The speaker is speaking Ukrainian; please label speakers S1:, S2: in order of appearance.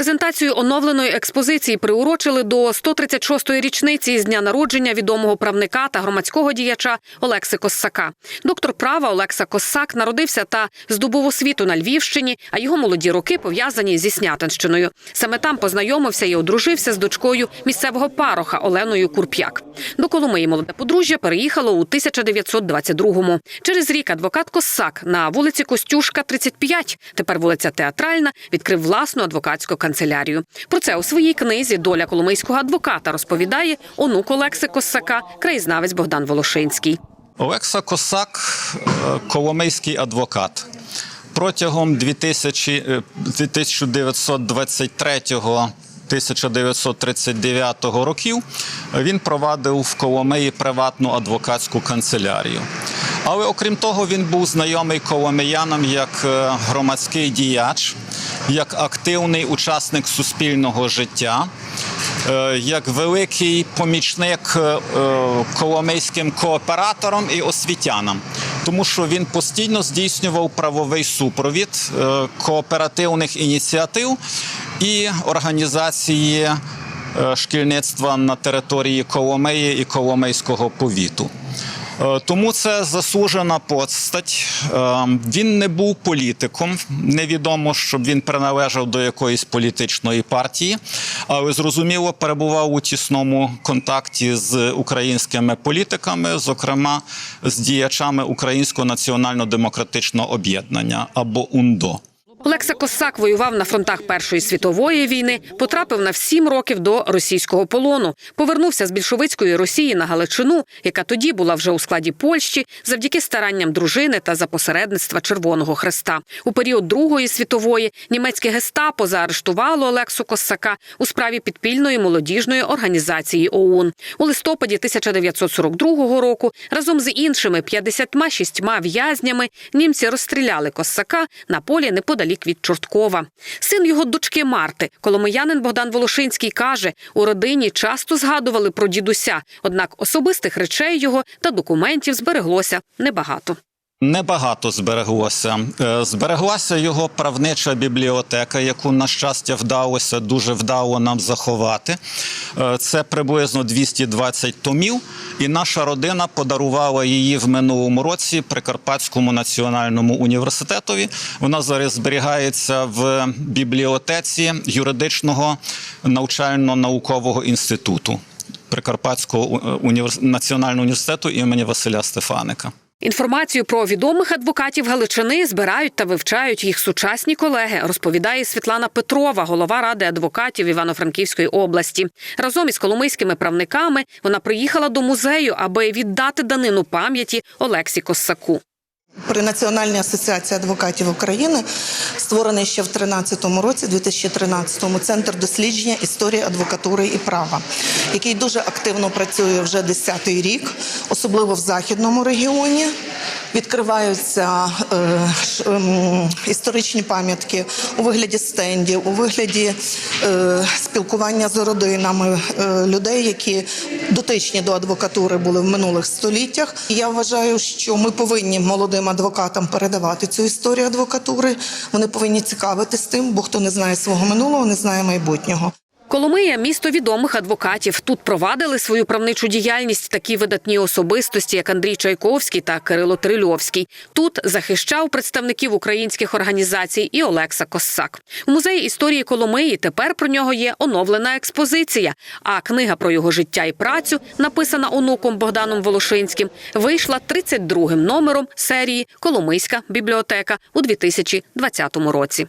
S1: Презентацію оновленої експозиції приурочили до 136-ї річниці з дня народження відомого правника та громадського діяча Олекси Коссака. Доктор права Олекса Коссак народився та здобув освіту на Львівщині, а його молоді роки пов'язані зі Снятинщиною. Саме там познайомився і одружився з дочкою місцевого пароха Оленою Курп'як. До Коломиї молоде подружжя переїхало у 1922-му. Через рік адвокат Коссак на вулиці Костюшка, 35, тепер вулиця Театральна, відкрив власну адвокатську канцелярію. Про це у своїй книзі Доля коломийського адвоката розповідає онук Олекси Коссака, краєзнавець Богдан Волошинський.
S2: Олекса Косак, е, коломийський адвокат. Протягом 2000, е, 1923 1939 років він провадив в Коломиї приватну адвокатську канцелярію. Але окрім того, він був знайомий коломиянам як е, громадський діяч, як активний учасник суспільного життя, е, як великий помічник е, коломийським кооператорам і освітянам, тому що він постійно здійснював правовий супровід кооперативних ініціатив і організації шкільництва на території Коломиї і Коломийського повіту. Е, Тому це заслужена постать. Е, Він не був політиком. Невідомо, щоб він приналежав до якоїсь політичної партії, але зрозуміло перебував у тісному контакті з українськими політиками, зокрема з діячами Українського національно-демократичного об'єднання або УНДО.
S1: Олекса Косак воював на фронтах Першої світової війни, потрапив на сім років до російського полону. Повернувся з більшовицької Росії на Галичину, яка тоді була вже у складі Польщі, завдяки старанням дружини та за посередництва Червоного Хреста. У період Другої світової німецьке гестапо заарештувало Олексу Косака у справі підпільної молодіжної організації ОУН. У листопаді 1942 року разом з іншими 56 в'язнями німці розстріляли Косака на полі неподалік від Чорткова. Син його дочки Марти, коломиянин Богдан Волошинський, каже, у родині часто згадували про дідуся, однак особистих речей його та документів збереглося небагато.
S2: Небагато збереглося. Е, Збереглася його правнича бібліотека, яку, на щастя, вдалося дуже вдало нам заховати. Е, Це приблизно 220 томів, і наша родина подарувала її в минулому році Прикарпатському національному університетові. Вона зараз зберігається в бібліотеці юридичного навчально-наукового інституту Прикарпатського е, універс- національного університету імені Василя Стефаника.
S1: Інформацію про відомих адвокатів Галичини збирають та вивчають їх сучасні колеги, розповідає Світлана Петрова, голова ради адвокатів Івано-Франківської області. Разом із коломийськими правниками вона приїхала до музею, аби віддати данину пам'яті Олексі Коссаку.
S3: При Національній асоціації адвокатів України створений ще в 2013 році, 2013-му, центр дослідження історії адвокатури і права, який дуже активно працює вже 10-й рік, особливо в західному регіоні. Відкриваються е, ем, історичні пам'ятки у вигляді стендів, у вигляді е, спілкування з родинами е, людей, які дотичні до адвокатури були в минулих століттях. І Я вважаю, що ми повинні молодим адвокатам передавати цю історію адвокатури. Вони повинні цікавитись тим, бо хто не знає свого минулого, не знає майбутнього.
S1: Коломия місто відомих адвокатів. Тут провадили свою правничу діяльність такі видатні особистості, як Андрій Чайковський та Кирило Трильовський. Тут захищав представників українських організацій і Олекса Коссак. У музеї історії Коломиї тепер про нього є оновлена експозиція. А книга про його життя і працю, написана онуком Богданом Волошинським, вийшла 32-м номером серії Коломийська бібліотека у 2020 році.